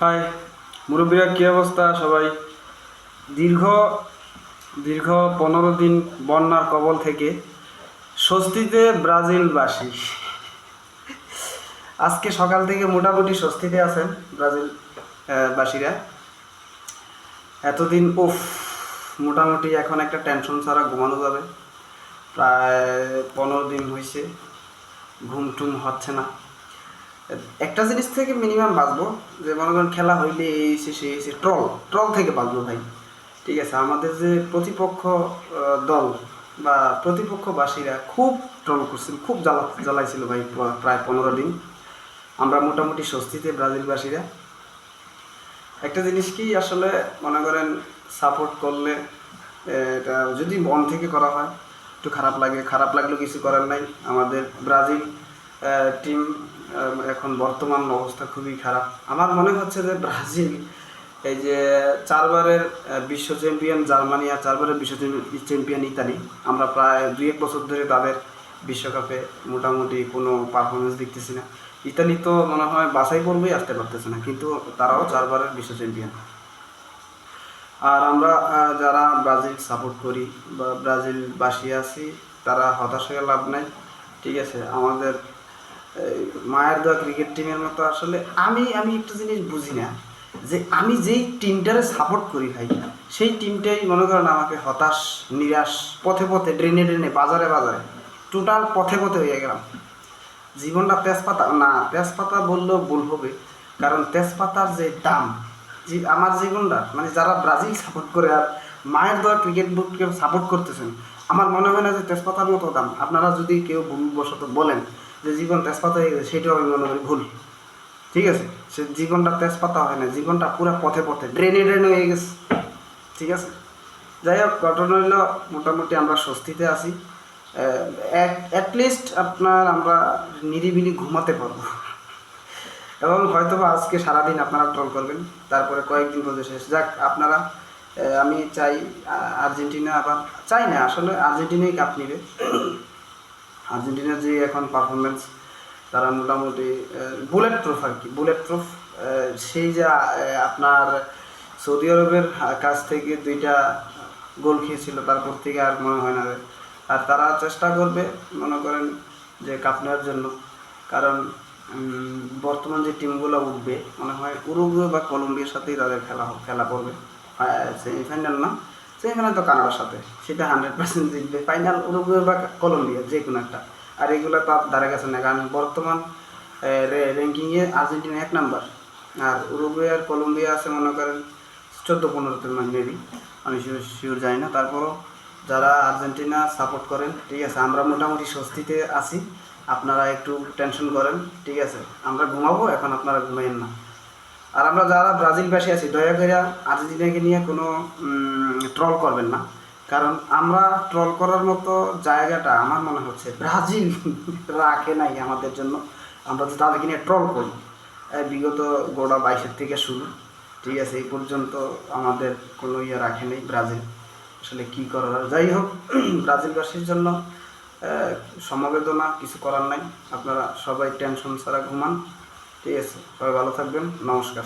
High, মুরব্বীরা কী অবস্থা সবাই? দীর্ঘ দীর্ঘ পনেরো দিন বন্যার কবল থেকে স্বস্তিতে ব্রাজিলবাসী। আজকে সকাল থেকে মোটামুটি স্বস্তিতে আছেন ব্রাজিল বাসীরা এতদিন, উফ, মোটামুটি এখন একটা টেনশন ছাড়া ঘুমানো যাবে। প্রায় পনেরো দিন হয়েছে ঘুম টুম হচ্ছে না। একটা জিনিস থেকে মিনিমাম বাঁচবো, যে মনে করেন খেলা হইলে এই এসে সেই এসে ট্রল ট্রল থেকে বাঁচবো ভাই। ঠিক আছে, আমাদের যে প্রতিপক্ষ দল বা প্রতিপক্ষবাসীরা খুব ট্রল করছিল, খুব জ্বালা, জ্বালাইছিল ভাই প্রায় পনেরো দিন। আমরা মোটামুটি স্বস্তিতে ব্রাজিলবাসীরা। একটা জিনিস কি, আসলে মনে করেন সাপোর্ট করলে এটা যদি মন থেকে করা হয়, একটু খারাপ লাগে, খারাপ লাগলেও কিছু করার নাই। আমাদের ব্রাজিল টিম এখন বর্তমান অবস্থা খুবই খারাপ। আমার মনে হচ্ছে যে ব্রাজিল এই যে চারবারের বিশ্ব চ্যাম্পিয়ন জার্মানি আর চারবারের বিশ্ব চ্যাম্পিয়ন ইতালি, আমরা প্রায় দুই এক বছর ধরে তাদের বিশ্বকাপে মোটামুটি কোনো পারফরমেন্স দেখতেছি না। ইতালি তো মনে হয় বাছাই করবেই আসতে পারতেছে না, কিন্তু তারাও চারবারের বিশ্ব চ্যাম্পিয়ন আর আমরা যারা ব্রাজিল সাপোর্ট করি বা ব্রাজিল বাসী আছি, তারা হতাশ হয়ে লাভ নাই। ঠিক আছে, আমাদের মায়ের দেওয়া ক্রিকেট টিমের মতো আসলে আমি আমি একটা জিনিস বুঝি না যে আমি যেই টিমটারে সাপোর্ট করি ভাই সেই টিমটাই মনে করেন আমাকে হতাশ, নিরাশ, পথে পথে ড্রেনে ড্রেনে, বাজারে বাজারে টোটাল পথে পথে হয়ে গেলাম। জীবনটা তেজপাতা, না, তেজপাতা বললেও ভুল হবে, কারণ তেজপাতার যে দাম, যে আমার জীবনটা মানে যারা ব্রাজিল সাপোর্ট করে আর মায়ের দেওয়া ক্রিকেট বুটকে সাপোর্ট করতেছেন, আমার মনে হয় না যে তেজপাতার মতো দাম। আপনারা যদি কেউ ভুলবশত বলেন যে জীবন তেজপাতা হয়ে গেছে, সেটাও আমি মনে করি ভুল। ঠিক আছে? সে জীবনটা তেজপাতা হয় না, জীবনটা পুরো পথে পথে, ড্রেনে ড্রেনে হয়ে গেছে। ঠিক আছে? যাই হোক, ঘটনা হইল, মোটামুটি আমরা স্বস্তিতে আছি। অ্যাটলিস্ট আপনার আমরা নিরিবিলি ঘুমাতে পারব। এবং হয়তো আজকে সারাদিন আপনারা ট্রল করবেন, তারপরে কয়েকদিন পর্যন্ত শেষ। যাক, আপনারা আমি চাই আর্জেন্টিনা আবার, চাই না, আসলে আর্জেন্টিনাই কাপ নিবে। আর্জেন্টিনার যে এখন পারফরমেন্স তারা মোটামুটি বুলেট প্রুফ আর কি বুলেট প্রুফ সেই যে আপনার সৌদি আরবের কাছ থেকে দুইটা গোল খেয়েছিল, তারপর থেকে আর মনে হয় না। আর তারা চেষ্টা করবে, মনে করেন যে কাপ নেওয়ার জন্য। কারণ বর্তমান যে টিমগুলো উঠবে, মনে হয় উরুগুয়ে বা কলম্বিয়ার সাথেই তাদের খেলা খেলা করবে। সেমিফাইনাল না। সেমিফাইনাল তো কানাডার সাথে, সেটা হান্ড্রেড পার্সেন্ট জিতবে। ফাইনাল উরুগুয়ে বা কলম্বিয়া, যে কোনো একটা। আর এগুলো তার ধারে গেছে না, কারণ বর্তমান র্যাঙ্কিংয়ে আর্জেন্টিনা এক নাম্বার। আর উরুগুয়ে আর কলম্বিয়া আছে মনে করেন চোদ্দ পনেরোতে মেবি আমি শিওর জানি না। তারপরও যারা আর্জেন্টিনা সাপোর্ট করেন, ঠিক আছে, আমরা মোটামুটি স্বস্তিতে আছি। আপনারা একটু টেনশন করেন, ঠিক আছে। আমরা ঘুমাবো, এখন আপনারা ঘুমাইন না। আর আমরা যারা ব্রাজিলবাসী আছি, দয়া করে আর্জেন্টিনাকে নিয়ে কোনো ট্রল করবেন না। কারণ আমরা ট্রল করার মতো জায়গাটা আমার মনে হচ্ছে ব্রাজিল রাখে নাই আমাদের জন্য। আমরা তো তাদেরকে নিয়ে ট্রল করি। বিগত গোড়া বাইশের থেকে শুরু, ঠিক আছে, এই পর্যন্ত আমাদের কোনো ইয়ে রাখে নেই ব্রাজিল। আসলে কী করার যাই হোক, ব্রাজিলবাসীর জন্য সমবেদনা, কিছু করার নাই। আপনারা সবাই টেনশন ছাড়া ঘুমান। ঠিক আছে তবে ভালো থাকবেন নমস্কার।